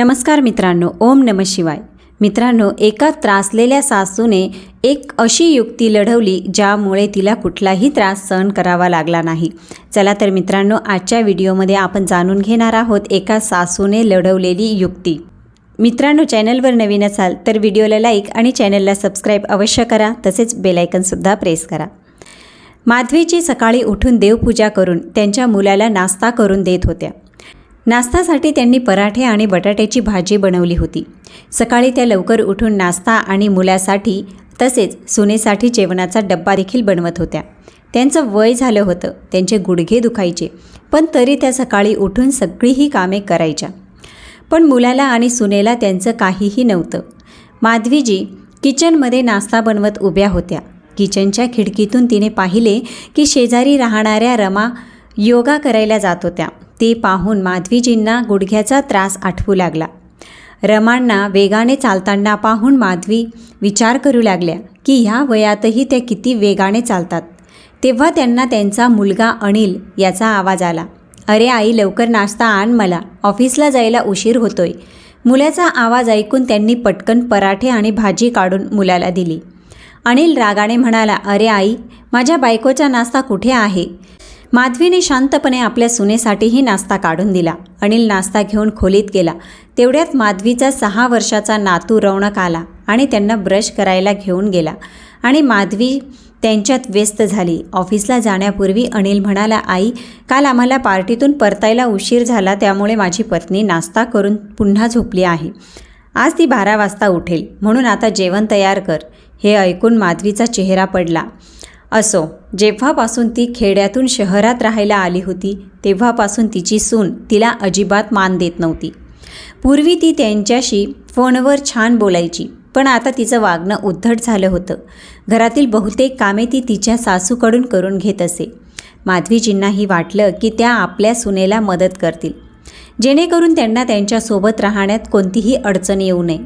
नमस्कार मित्रांनो ओम नम शिवाय. मित्रांनो एका त्रासलेल्या सासूने एक अशी युक्ती लढवली ज्यामुळे तिला कुठलाही त्रास सहन करावा लागला नाही. चला तर मित्रांनो आजच्या व्हिडिओमध्ये आपण जाणून घेणार आहोत एका सासूने लढवलेली युक्ती. मित्रांनो चॅनलवर नवीन असाल तर व्हिडिओला लाईक आणि चॅनलला सबस्क्राईब अवश्य करा तसेच बेलायकनसुद्धा प्रेस करा. माधवीची सकाळी उठून देवपूजा करून त्यांच्या मुलाला नाश्ता करून देत होत्या. नाश्तासाठी त्यांनी पराठे आणि बटाट्याची भाजी बनवली होती. सकाळी त्या लवकर उठून नाश्ता आणि मुलासाठी तसेच सुनेसाठी जेवणाचा डब्बा देखील बनवत होत्या. त्यांचं वय झालं होतं. त्यांचे गुडघे दुखायचे. पण तरी त्या सकाळी उठून सगळीही कामे करायच्या. पण मुलाला आणि सुनेला त्यांचं काहीही नव्हतं. माधवीजी किचनमध्ये नाश्ता बनवत उभ्या होत्या. किचनच्या खिडकीतून तिने पाहिले की शेजारी राहणाऱ्या रमा योगा करायला जात होत्या. ते पाहून माधवीजींना गुडघ्याचा त्रास आठवू लागला. रमांना वेगाने चालताना पाहून माधवी विचार करू लागल्या की ह्या वयातही त्या किती वेगाने चालतात. तेव्हा त्यांना त्यांचा मुलगा अनिल याचा आवाज आला. अरे आई लवकर नाश्ता आण मला. ऑफिसला जायला उशीर होतोय. मुलाचा आवाज ऐकून त्यांनी पटकन पराठे आणि भाजी काढून मुलाला दिली. अनिल रागाने म्हणाला अरे आई माझ्या बायकोचा नाश्ता कुठे आहे? माधवीने शांतपणे आपल्या सुनेसाठीही नाश्ता काढून दिला. अनिल नाश्ता घेऊन खोलीत गेला. तेवढ्यात माधवीचा सहा वर्षाचा नातू रौनक आला आणि त्यांना ब्रश करायला घेऊन गेला. आणि माधवी त्यांच्यात व्यस्त झाली. ऑफिसला जाण्यापूर्वी अनिल म्हणाला आई काल आम्हाला पार्टीतून परतायला उशीर झाला त्यामुळे माझी पत्नी नाश्ता करून पुन्हा झोपली आहे. आज ती बारा वाजता उठेल. म्हणून आता जेवण तयार कर. हे ऐकून माधवीचा चेहरा पडला. असो जेव्हापासून ती खेड्यातून शहरात राहायला आली होती तेव्हापासून तिची सून तिला अजिबात मान देत नव्हती. पूर्वी ती त्यांच्याशी फोनवर छान बोलायची पण आता तिचं वागणं उद्धट झालं होतं. घरातील बहुतेक कामे ती तिच्या सासूकडून करून घेत असे. माधवीजींनाही वाटलं की त्या आपल्या सुनेला मदत करतील. जेणेकरून त्यांना त्यांच्यासोबत राहण्यात कोणतीही अडचण येऊ नये.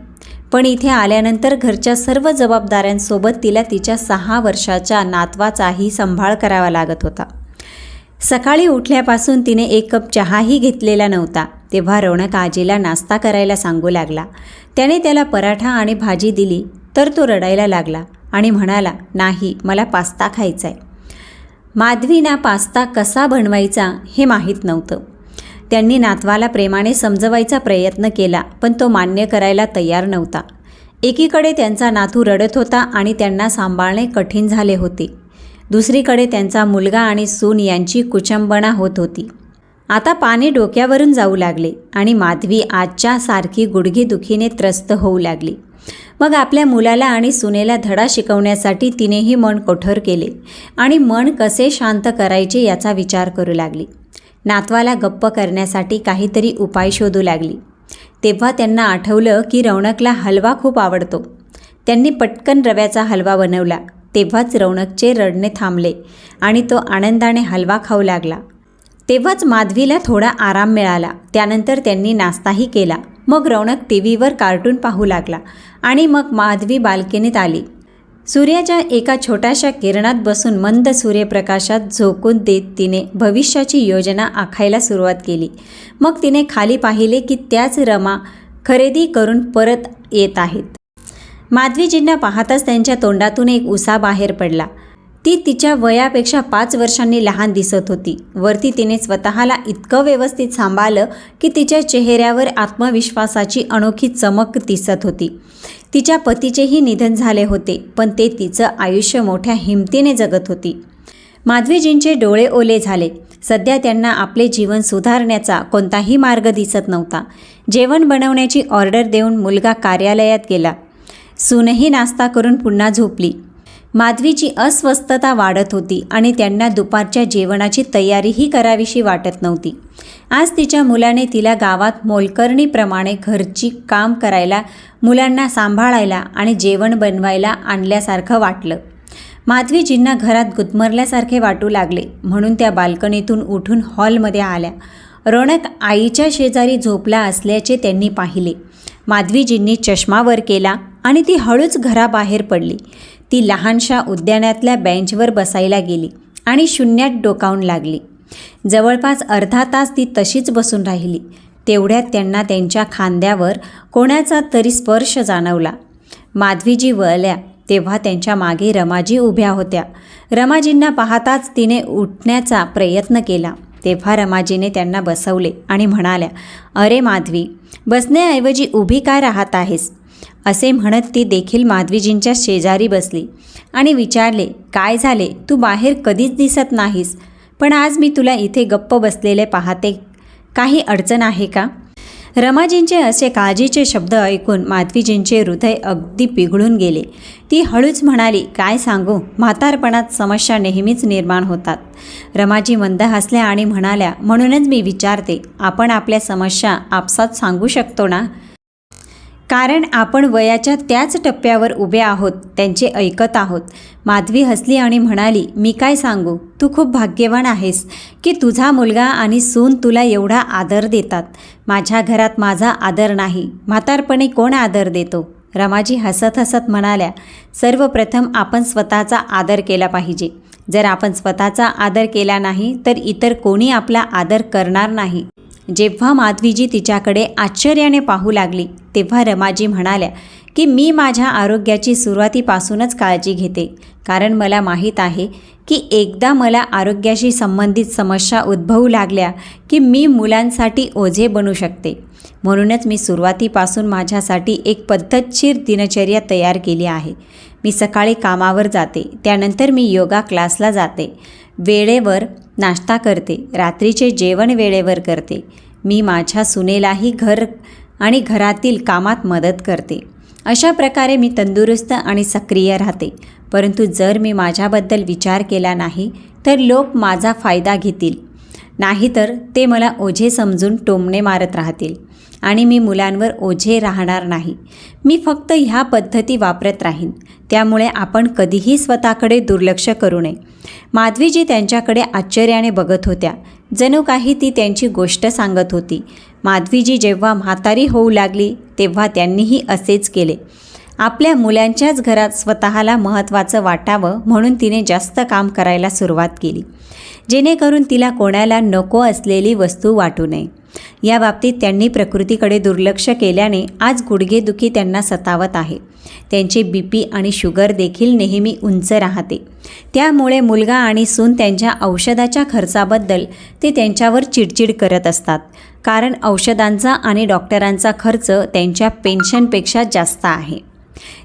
पण इथे आल्यानंतर घरच्या सर्व जबाबदाऱ्यांसोबत तिला तिच्या सहा वर्षाच्या नातवाचाही सांभाळ करावा लागत होता. सकाळी उठल्यापासून तिने एक कप चहाही घेतलेला नव्हता तेव्हा रौनक आजीला नाश्ता करायला सांगू लागला. त्याने त्याला पराठा आणि भाजी दिली तर तो रडायला लागला आणि म्हणाला नाही मला पास्ता खायचा आहे माधवीना पास्ता कसा बनवायचा हे माहीत नव्हतं. त्यांनी नातवाला प्रेमाने समजवायचा प्रयत्न केला पण तो मान्य करायला तयार नव्हता. एकीकडे त्यांचा नातू रडत होता आणि त्यांना सांभाळणे कठीण झाले होते. दुसरीकडे त्यांचा मुलगा आणि सून यांची कुचंबणा होत होती. आता पाणी डोक्यावरून जाऊ लागले आणि माधवी आजच्या सारखी गुडघेदुखीने त्रस्त होऊ लागली. मग आपल्या मुलाला आणि सुनेला धडा शिकवण्यासाठी तिनेही मन कठोर केले आणि मन कसे शांत करायचे याचा विचार करू लागली. नातवाला गप्प करण्यासाठी काहीतरी उपाय शोधू लागली. तेव्हा त्यांना आठवलं की रौनकला हलवा खूप आवडतो. त्यांनी पटकन रव्याचा हलवा बनवला. तेव्हाच रौनकचे रडणे थांबले आणि तो आनंदाने हलवा खाऊ लागला. तेव्हाच माधवीला थोडा आराम मिळाला. त्यानंतर त्यांनी नाश्ताही केला. मग रौनक टी व्हीवर कार्टून पाहू लागला आणि मग माधवी बाल्कनीत आली. सूर्याच्या एका छोट्याशा किरणात बसून मंद सूर्यप्रकाशात झोकून देत तिने भविष्याची योजना आखायला सुरुवात केली. मग तिने खाली पाहिले की त्याच रमा खरेदी करून परत येत आहेत. माधवीजींना पाहताच त्यांच्या तोंडातून एक उसा बाहेर पडला. ती तिच्या वयापेक्षा पाच वर्षांनी लहान दिसत होती. वरती तिने स्वतःला इतकं व्यवस्थित सांभाळलं की तिच्या चेहऱ्यावर आत्मविश्वासाची अनोखी चमक दिसत होती. तिच्या पतीचेही निधन झाले होते पण ते तिचं आयुष्य मोठ्या हिमतीने जगत होती. माधवीजींचे डोळे ओले झाले. सध्या त्यांना आपले जीवन सुधारण्याचा कोणताही मार्ग दिसत नव्हता. जेवण बनवण्याची ऑर्डर देऊन मुलगा कार्यालयात गेला. सूनही नाश्ता करून पुन्हा झोपली. माधवीची अस्वस्थता वाढत होती आणि त्यांना दुपारच्या जेवणाची तयारीही करावीशी वाटत नव्हती. आज तिच्या मुलाने तिला गावात मोलकर्णीप्रमाणे घरची काम करायला मुलांना सांभाळायला आणि जेवण बनवायला आणल्यासारखं वाटलं. माधवीजींना घरात गुदमरल्यासारखे वाटू लागले म्हणून त्या बाल्कनीतून उठून हॉलमध्ये आल्या. रौनक आईच्या शेजारी झोपला असल्याचे त्यांनी पाहिले. माधवीजींनी चष्मावर केला आणि ती हळूच घराबाहेर पडली. ती लहानशा उद्यानातल्या बेंचवर बसायला गेली आणि शून्यात डोकावून लागली. जवळपास अर्धा तास ती तशीच बसून राहिली. तेवढ्यात त्यांना त्यांच्या खांद्यावर कोणाचा तरी स्पर्श जाणवला. माधवीजी वळल्या तेव्हा त्यांच्या मागे रमाजी उभ्या होत्या. रमाजींना पाहताच तिने उठण्याचा प्रयत्न केला. तेव्हा रमाजीने त्यांना बसवले आणि म्हणाल्या अरे माधवी बसण्याऐवजी उभी काय राहत आहेस? असे म्हणत ती देखील माधवीजींच्या शेजारी बसली आणि विचारले काय झाले? तू बाहेर कधीच दिसत नाहीस. पण आज मी तुला इथे गप्प बसलेले पाहते. काही अडचण आहे का? रमाजींचे असे काळजीचे शब्द ऐकून माधवीजींचे हृदय अगदी पिघळून गेले. ती हळूच म्हणाली काय सांगू? म्हातारपणात समस्या नेहमीच निर्माण होतात. रमाजी मंद हसल्या आणि म्हणाल्या म्हणूनच मी विचारते आपण आपल्या समस्या आपसात सांगू शकतो ना? कारण आपण वयाच्या त्याच टप्प्यावर उभे आहोत त्यांचे ऐकत आहोत. माधवी हसली आणि म्हणाली मी काय सांगू? तू खूप भाग्यवान आहेस की तुझा मुलगा आणि सून तुला एवढा आदर देतात. माझ्या घरात माझा आदर नाही. म्हातारपणी कोण आदर देतो? रमाजी हसत हसत म्हणाल्या सर्वप्रथम आपण स्वतःचा आदर केला पाहिजे. जर आपण स्वतःचा आदर केला नाही तर इतर कोणी आपला आदर करणार नाही. जेव्हा माधवीजी तिच्याकडे आश्चर्याने पाहू लागली तेव्हा रमाजी म्हणाल्या की मी माझ्या आरोग्याची सुरुवातीपासूनच काळजी घेते. कारण मला माहीत आहे की एकदा मला आरोग्याशी संबंधित समस्या उद्भवू लागल्या की मी मुलांसाठी ओझे बनू शकते. म्हणूनच मी सुरुवातीपासून माझ्यासाठी एक पद्धतशीर दिनचर्या तयार केली आहे. मी सकाळी कामावर जाते त्यानंतर मी योगा क्लासला जाते. वेळेवर नाश्ता करते रात्रीचे जेवण वेळेवर करते. मी माझ्या सुनेलाही घर आणि घरातील कामात मदत करते. अशा प्रकारे मी तंदुरुस्त आणि सक्रिय राहते. परंतु जर मी माझ्याबद्दल विचार केला नाही तर लोक माझा फायदा घेतील. नाहीतर ते मला ओझे समजून टोमणे मारत राहतील. आणि मी मुलांवर ओझे राहणार नाही. मी फक्त ह्या पद्धती वापरत राहीन. त्यामुळे आपण कधीही स्वतःकडे दुर्लक्ष करू नये. माधवीजी त्यांच्याकडे आश्चर्याने बघत होत्या. जणू काही ती त्यांची गोष्ट सांगत होती. माधवीजी जेव्हा म्हातारी होऊ लागली तेव्हा त्यांनीही असेच केले. आपल्या मुलांच्याच घरात स्वतःला महत्त्वाचं वाटावं म्हणून तिने जास्त काम करायला सुरुवात केली. जेणेकरून तिला कोणाला नको असलेली वस्तू वाटू नये. या बाबतीत त्यांनी प्रकृतीकडे दुर्लक्ष केल्याने आज गुडघेदुखी त्यांना सतावत आहे. त्यांचे बी पी आणि शुगर देखील नेहमी उंच राहते. त्यामुळे मुलगा आणि सून त्यांच्या औषधाच्या खर्चाबद्दल ते त्यांच्यावर चिडचिड करत असतात. कारण औषधांचा आणि डॉक्टरांचा खर्च त्यांच्या पेन्शनपेक्षा जास्त आहे.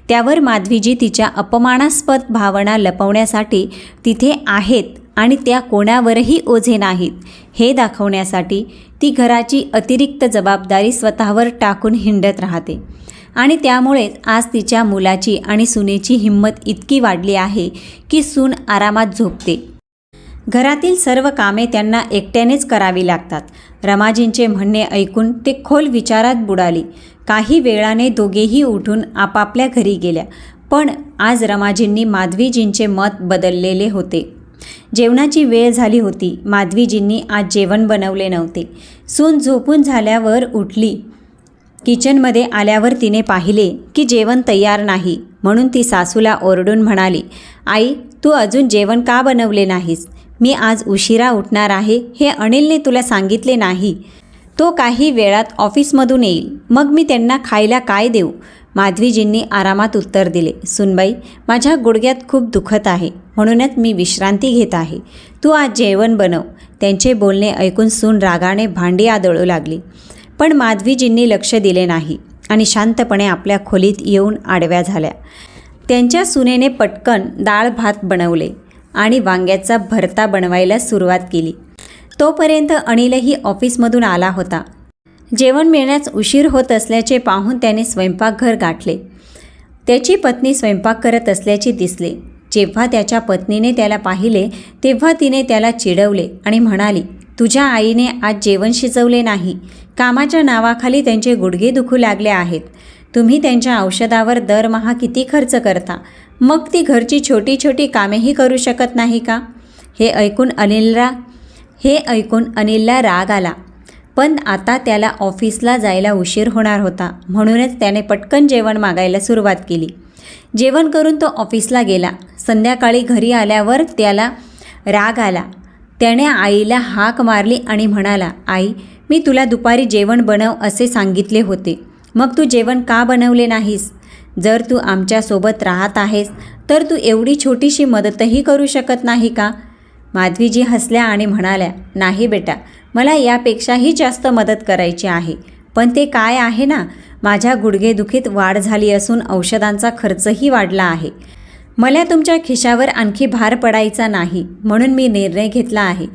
त्यावर माधवीजी तिच्या अपमानास्पद भावना लपवण्यासाठी तिथे आहेत आणि त्या कोणावरही ओझे नाहीत. हे दाखवण्यासाठी ती घराची अतिरिक्त जबाबदारी स्वतःवर टाकून हिंडत राहते. आणि त्यामुळेच आज तिच्या मुलाची आणि सुनेची हिंमत इतकी वाढली आहे की सून आरामात झोपते. घरातील सर्व कामे त्यांना एकट्यानेच करावी लागतात. रमाजींचे म्हणणे ऐकून ते खोल विचारात बुडाली. काही वेळाने दोघेही उठून आपापल्या घरी गेल्या. पण आज रमाजींनी माधवीजींचे मत बदललेले होते. जेवणाची वेळ झाली होती. माधवीजींनी आज जेवण बनवले नव्हते. सून झोपून झाल्यावर उठली. किचनमध्ये आल्यावर तिने पाहिले की जेवण तयार नाही. म्हणून ती सासूला ओरडून म्हणाली आई तू अजून जेवण का बनवले नाहीस? मी आज उशिरा उठणार आहे. हे अनिलने तुला सांगितले नाही. तो काही वेळात ऑफिसमधून येईल. मग मी त्यांना खायला काय देऊ? माधवीजींनी आरामात उत्तर दिले सुनबाई माझ्या गुडघ्यात खूप दुखत आहे म्हणूनच मी विश्रांती घेत आहे. तू आज जेवण बनव. त्यांचे बोलणे ऐकून सून रागाने भांडी आदळू लागली. पण माधवीजींनी लक्ष दिले नाही आणि शांतपणे आपल्या खोलीत येऊन आडव्या झाल्या. त्यांच्या सुनेने पटकन डाळ भात बनवले आणि वांग्याचा भरता बनवायला सुरुवात केली. तोपर्यंत अनिलही ऑफिसमधून आला होता. जेवण मिळण्यास उशीर होत असल्याचे पाहून त्याने स्वयंपाकघर गाठले. त्याची पत्नी स्वयंपाक करत असल्याचे दिसले. जेव्हा त्याच्या पत्नीने त्याला पाहिले तेव्हा तिने त्याला चिडवले आणि म्हणाली तुझ्या आईने आज जेवण शिजवले नाही. कामाच्या नावाखाली त्यांचे गुडघे दुखू लागले आहेत. तुम्ही त्यांच्या औषधावर दरमहा किती खर्च करता? मग ती घरची छोटी छोटी कामेही करू शकत नाही का? हे ऐकून अनिलला हे ऐकून अनिलला राग आला. पण आता त्याला ऑफिसला जायला उशीर होणार होता. म्हणूनच त्याने पटकन जेवण मागायला सुरुवात केली. जेवण करून तो ऑफिसला गेला. संध्याकाळी घरी आल्यावर त्याला राग आला. त्याने आईला हाक मारली आणि म्हणाला आई मी तुला दुपारी जेवण बनव असे सांगितले होते. मग तू जेवण का बनवले नाहीस? जर तू आमच्यासोबत राहत आहेस तर तू एवढी छोटीशी मदतही करू शकत नाही का? माधवीजी हसल्या आणि म्हणाल्या नाही बेटा मला यापेक्षाही जास्त मदत करायची आहे. पण ते काय आहे ना? माझ्या गुडघेदुखीत वाढ झाली असून औषधांचा खर्चही वाढला आहे. मला तुमच्या खिशावर आणखी भार पडायचा नाही म्हणून मी निर्णय घेतला आहे.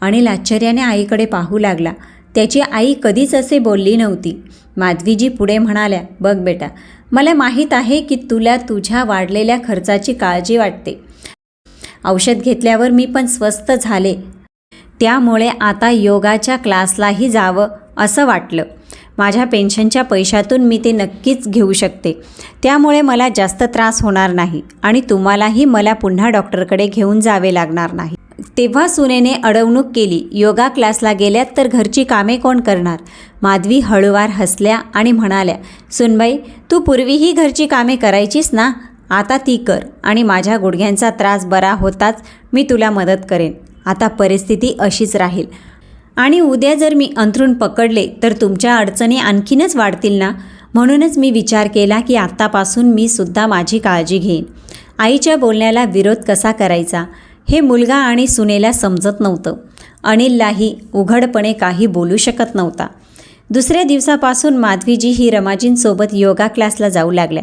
अनिल आश्चर्याने आईकडे पाहू लागला. त्याची आई कधीच असे बोलली नव्हती. माधवीजी पुढे म्हणाल्या बघ बेटा मला माहीत आहे की तुला तुझ्या वाढलेल्या खर्चाची काळजी वाटते. औषध घेतल्यावर मी पण स्वस्त झाले त्यामुळे आता योगाच्या क्लासलाही जावं असं वाटलं. माझ्या पेन्शनच्या पैशातून मी ते नक्कीच घेऊ शकते. त्यामुळे मला जास्त त्रास होणार नाही आणि तुम्हालाही मला पुन्हा डॉक्टरकडे घेऊन जावे लागणार नाही. तेव्हा सुनेने अडवणूक केली. योगा क्लासला गेल्यात तर घरची कामे कोण करणार? माधवी हळूवार हसल्या आणि म्हणाल्या सुनबाई तू पूर्वीही घरची कामे करायचीस ना? आता ती कर आणि माझ्या गुडघ्यांचा त्रास बरा होताच मी तुला मदत करेन. आता परिस्थिती अशीच राहील. आणि उद्या जर मी अंथरूण पकडले तर तुमच्या अडचणी आणखीनच वाढतील ना? म्हणूनच मी विचार केला की आत्तापासून मी सुद्धा माझी काळजी घेईन. आईच्या बोलण्याला विरोध कसा करायचा? हे मुलगा आणि सुनेला समजत नव्हतं. अनिललाही उघडपणे काही बोलू शकत नव्हता. दुसऱ्या दिवसापासून माधवीजी ही रमाजींसोबत योगा क्लासला जाऊ लागल्या.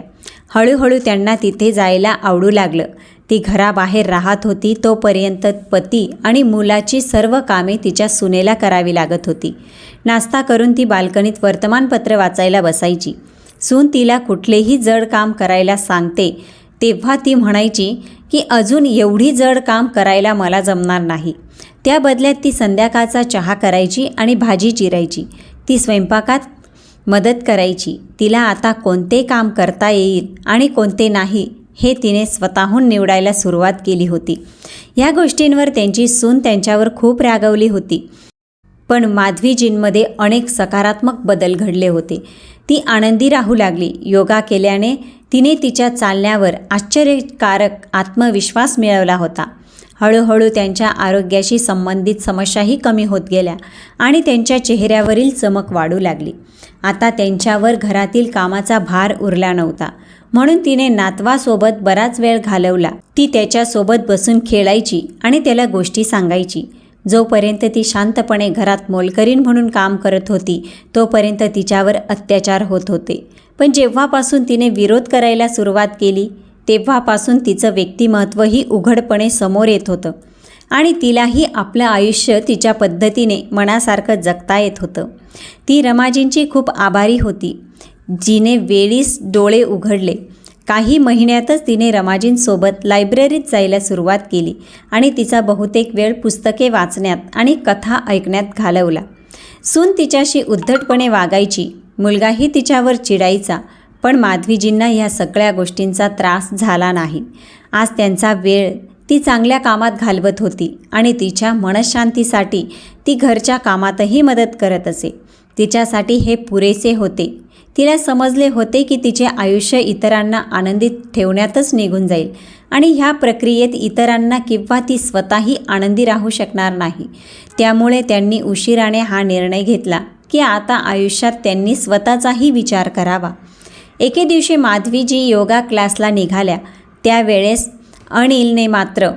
हळूहळू त्यांना तिथे जायला आवडू लागलं. ती घराबाहेर राहत होती तोपर्यंत पती आणि मुलाची सर्व कामे तिच्या सुनेला करावी लागत होती. नाश्ता करून ती बाल्कनीत वर्तमानपत्र वाचायला बसायची. सून तिला कुठलेही जड काम करायला सांगते तेव्हा ती म्हणायची की अजून एवढी जड काम करायला मला जमणार नाही. त्या बदल्यात ती संध्याकाळचा चहा करायची आणि भाजी चिरायची. ती स्वयंपाकात मदत करायची. तिला आता कोणते काम करता येईल आणि कोणते नाही हे तिने स्वतःहून निवडायला सुरुवात केली होती. ह्या गोष्टींवर त्यांची सून त्यांच्यावर खूप रागवली होती. पण माधवीजींमध्ये अनेक सकारात्मक बदल घडले होते. ती आनंदी राहू लागली. योगा केल्याने तिने तिच्या चालण्यावर आश्चर्यकारक आत्मविश्वास मिळवला होता. हळूहळू त्यांच्या आरोग्याशी संबंधित समस्याही कमी होत गेल्या आणि त्यांच्या चेहऱ्यावरील चमक वाढू लागली. आता त्यांच्यावर घरातील कामाचा भार उरला नव्हता. म्हणून तिने नातवासोबत बराच वेळ घालवला. ती त्याच्यासोबत बसून खेळायची आणि त्याला गोष्टी सांगायची. जोपर्यंत ती शांतपणे घरात मोलकरीण म्हणून काम करत होती तोपर्यंत तिच्यावर अत्याचार होत होते. पण जेव्हापासून तिने विरोध करायला सुरुवात केली तेव्हापासून तिचं व्यक्तिमत्वही उघडपणे समोर येत होतं आणि तिलाही आपलं आयुष्य तिच्या पद्धतीने मनासारखं जगता येत होतं. ती रमाजींची खूप आभारी होती. जिने वेळीच डोळे उघडले. काही महिन्यातच तिने रमाजींसोबत लायब्ररीत जायला सुरुवात केली आणि तिचा बहुतेक वेळ पुस्तके वाचण्यात आणि कथा ऐकण्यात घालवला. सून तिच्याशी उद्धटपणे वागायची. मुलगाही तिच्यावर चिडायचा पण माधवीजींना ह्या सगळ्या गोष्टींचा त्रास झाला नाही. आज त्यांचा वेळ ती चांगल्या कामात घालवत होती आणि तिच्या मनशांतीसाठी ती घरच्या कामातही मदत करत असे. तिच्यासाठी हे पुरेसे होते. तिला समजले होते की तिचे आयुष्य इतरांना आनंदित ठेवण्यातच निघून जाईल आणि ह्या प्रक्रियेत इतरांना किंवा ती स्वतःही आनंदी राहू शकणार नाही. त्यामुळे त्यांनी उशिराने हा निर्णय घेतला की आता आयुष्यात त्यांनी स्वतःचाही विचार करावा. एके दिवशी माधवीजी योगा क्लासला निघाल्या. त्यावेळेस अनिलने मात्र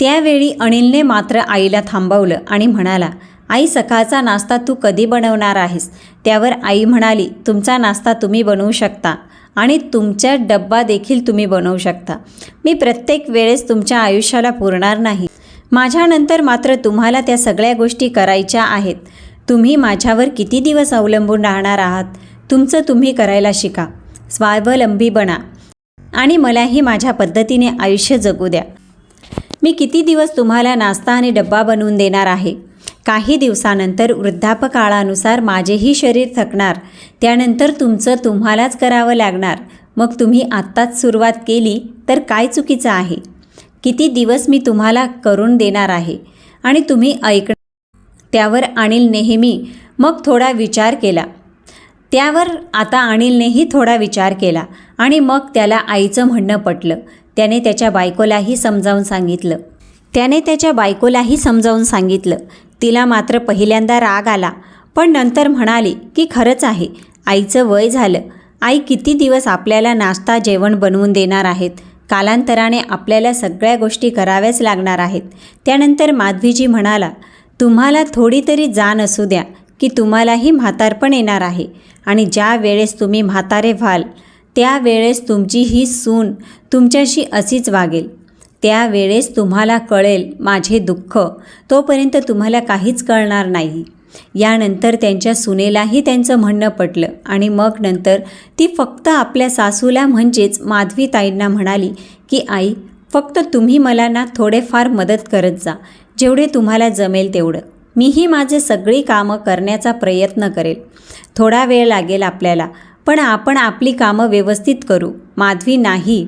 त्यावेळी अनिलने मात्र आईला थांबवलं आणि म्हणाला आई सकाळचा नाश्ता तू कधी बनवणार आहेस? त्यावर आई म्हणाली तुमचा नाश्ता तुम्ही बनवू शकता आणि तुमच्या डब्बा देखील तुम्ही बनवू शकता. मी प्रत्येक वेळेस तुमच्या आयुष्याला पुरणार नाही. माझ्यानंतर मात्र तुम्हाला त्या सगळ्या गोष्टी करायच्या आहेत. तुम्ही माझ्यावर किती दिवस अवलंबून राहणार आहात? तुमचं तुम्ही करायला शिका. स्वावलंबी बना आणि मलाही माझ्या पद्धतीने आयुष्य जगू द्या. मी किती दिवस तुम्हाला नाश्ता आणि डब्बा बनवून देणार आहे? काही दिवसानंतर वृद्धापकाळानुसार माझेही शरीर थकणार त्यानंतर तुमचं तुम्हालाच करावं लागणार. मग तुम्ही आत्ताच सुरुवात केली तर काय चुकीचं आहे? किती दिवस मी तुम्हाला करून देणार आहे? आणि तुम्ही ऐकण त्यावर अनिल नेहमी मग थोडा विचार केला. त्यावर आता अनिलनेही थोडा विचार केला आणि मग त्याला आईचं म्हणणं पटलं. त्याने त्याच्या बायकोलाही समजावून सांगितलं. त्याने त्याच्या बायकोलाही समजावून सांगितलं तिला मात्र पहिल्यांदा राग आला. पण नंतर म्हणाली की खरंच आहे. आईचं वय झालं. आई किती दिवस आपल्याला नाश्ता जेवण बनवून देणार आहेत? कालांतराने आपल्याला सगळ्या गोष्टी कराव्याच लागणार आहेत. त्यानंतर माधवीजी म्हणाला तुम्हाला थोडी तरी जाण असू द्या की तुम्हालाही म्हातारपण येणार आहे. आणि ज्या वेळेस तुम्ही म्हातारे व्हाल त्यावेळेस तुमची ही सून तुमच्याशी अशीच वागेल. त्यावेळेस तुम्हाला कळेल माझे दुःख. तोपर्यंत तुम्हाला काहीच कळणार नाही. यानंतर त्यांच्या सुनेलाही त्यांचं म्हणणं पटलं आणि मग नंतर ती फक्त आपल्या सासूला म्हणजेच माधवी ताईंना म्हणाली की आई फक्त तुम्ही मला ना थोडेफार मदत करत जा. जेवढे तुम्हाला जमेल तेवढं. मीही माझे सगळी कामं करण्याचा प्रयत्न करेल. थोडा वेळ लागेल आपल्याला पण आपण आपली कामं व्यवस्थित करू. माधवी नाही.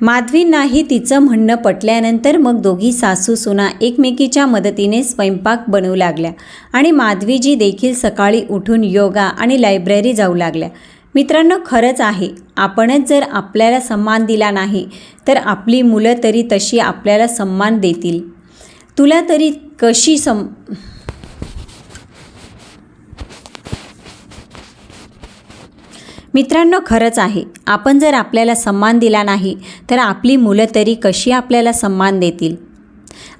माधवींनाही तिचं म्हणणं पटल्यानंतर मग दोघी सासू सुना एकमेकीच्या मदतीने स्वयंपाक बनवू लागल्या आणि माधवीजी देखील सकाळी उठून योगा आणि लायब्ररी जाऊ लागल्या. मित्रांनो खरंच आहे आपणच जर आपल्याला सन्मान दिला नाही तर आपली मुलं तरी तशी आपल्याला सन्मान देतील. तुला तरी कशी सम मित्रांनो खरंच आहे आपण जर आपल्याला सन्मान दिला नाही तर आपली मुलं तरी कशी आपल्याला सन्मान देतील?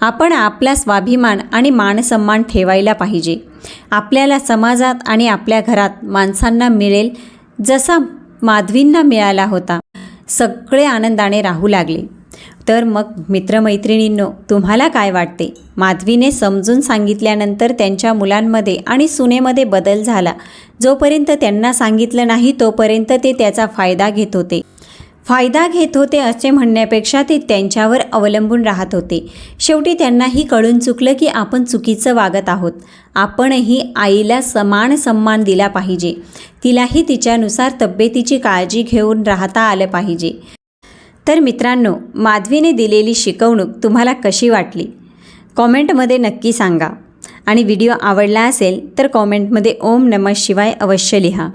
आपण आपला स्वाभिमान आणि मानसन्मान ठेवायला पाहिजे. आपल्याला समाजात आणि आपल्या घरात माणसांना मिळेल जसा माधवींना मिळाला होता. सगळे आनंदाने राहू लागले. तर मग मित्रमैत्रिणींनो तुम्हाला काय वाटते? माधवीने समजून सांगितल्यानंतर त्यांच्या मुलांमध्ये आणि सुनेमध्ये बदल झाला. जोपर्यंत त्यांना सांगितलं नाही तोपर्यंत ते त्याचा फायदा घेत होते. फायदा घेत होते असे म्हणण्यापेक्षा ते त्यांच्यावर अवलंबून राहत होते. शेवटी त्यांनाही कळून चुकलं की आपण चुकीचं वागत आहोत. आपणही आईला समान सन्मान दिला पाहिजे. तिलाही तिच्यानुसार तब्येतीची काळजी घेऊन राहता आलं पाहिजे. तर मित्रांनो माधवीने दिलेली शिकवणूक तुम्हाला कशी वाटली? कॉमेंटमध्ये नक्की सांगा. आणि व्हिडिओ आवडला असेल तर कॉमेंटमध्ये ओम नमः शिवाय अवश्य लिहा.